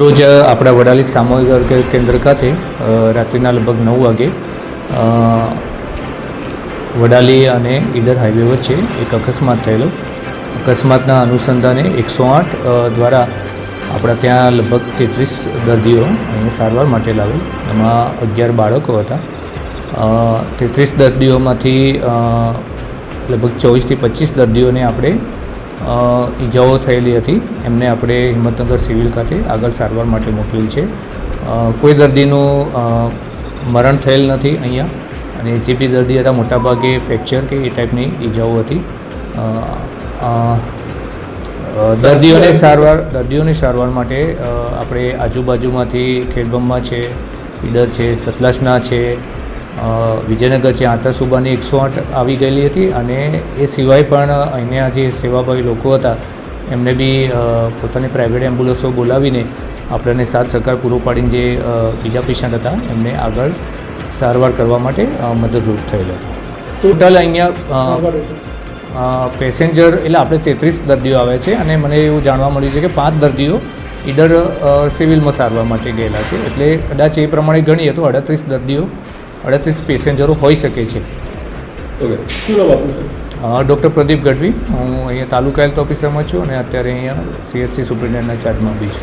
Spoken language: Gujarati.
રોજ આપણા વડાલી સામૂહિક આરોગ્ય કેન્દ્ર ખાતે રાત્રિના લગભગ નવ વાગે વડાલી અને ઈડર હાઈવે વચ્ચે એક અકસ્માત થયેલો. અકસ્માતના અનુસંધાને એકસો આઠ દ્વારા આપણા ત્યાં લગભગ તેત્રીસ દર્દીઓ અહીંયા સારવાર માટે લાવેલ. એમાં અગિયાર બાળકો હતા. તેત્રીસ દર્દીઓમાંથી લગભગ ચોવીસથી પચીસ દર્દીઓને આપણે ઈજાઓ થયેલી હતી. એમને આપણે હિંમતનગર સિવિલ ખાતે આગળ સારવાર માટે મોકલેલ છે. કોઈ દર્દીનું મરણ થયેલ નથી અહીંયા. અને જે બી દર્દી હતા મોટાભાગે ફ્રેક્ચર કે એ ટાઈપની ઈજાઓ હતી. દર્દીઓને સારવાર દર્દીઓની સારવાર માટે આપણે આજુબાજુમાંથી ખેડબમમાં છે ઈડર છે સતલાસના છે વિજયનગર છે આંતરસુબાની એકસો આઠ આવી ગયેલી હતી અને એ સિવાય પણ અહીંયા જે સેવાભાવી લોકો હતા, એમને બી પોતાની પ્રાઇવેટ એમ્બ્યુલન્સો બોલાવીને આપણને સાથ સહકાર પૂરો પાડીને જે બીજા પેશન્ટ હતા, એમને આગળ સારવાર કરવા માટે મદદરૂપ થયેલ હતા. ટોટલ અહીંયા પેસેન્જર, એટલે આપણે તેત્રીસ દર્દીઓ આવે છે અને મને એવું જાણવા મળ્યું છે કે પાંચ દર્દીઓ ઈડર સિવિલમાં સારવાર માટે ગયેલા છે. એટલે કદાચ એ પ્રમાણે ગણીએ તો અડત્રીસ દર્દીઓ અડત્રીસ પેસેન્જરો હોઈ શકે છે. ડૉક્ટર પ્રદીપ ગઢવી. હું અહીંયા તાલુકા હેલ્થ ઓફિસરમાં છું અને અત્યારે અહીંયા સીએચસી સુપ્રિન્ટેન્ડન્ટના ચાર્જમાં બી છું.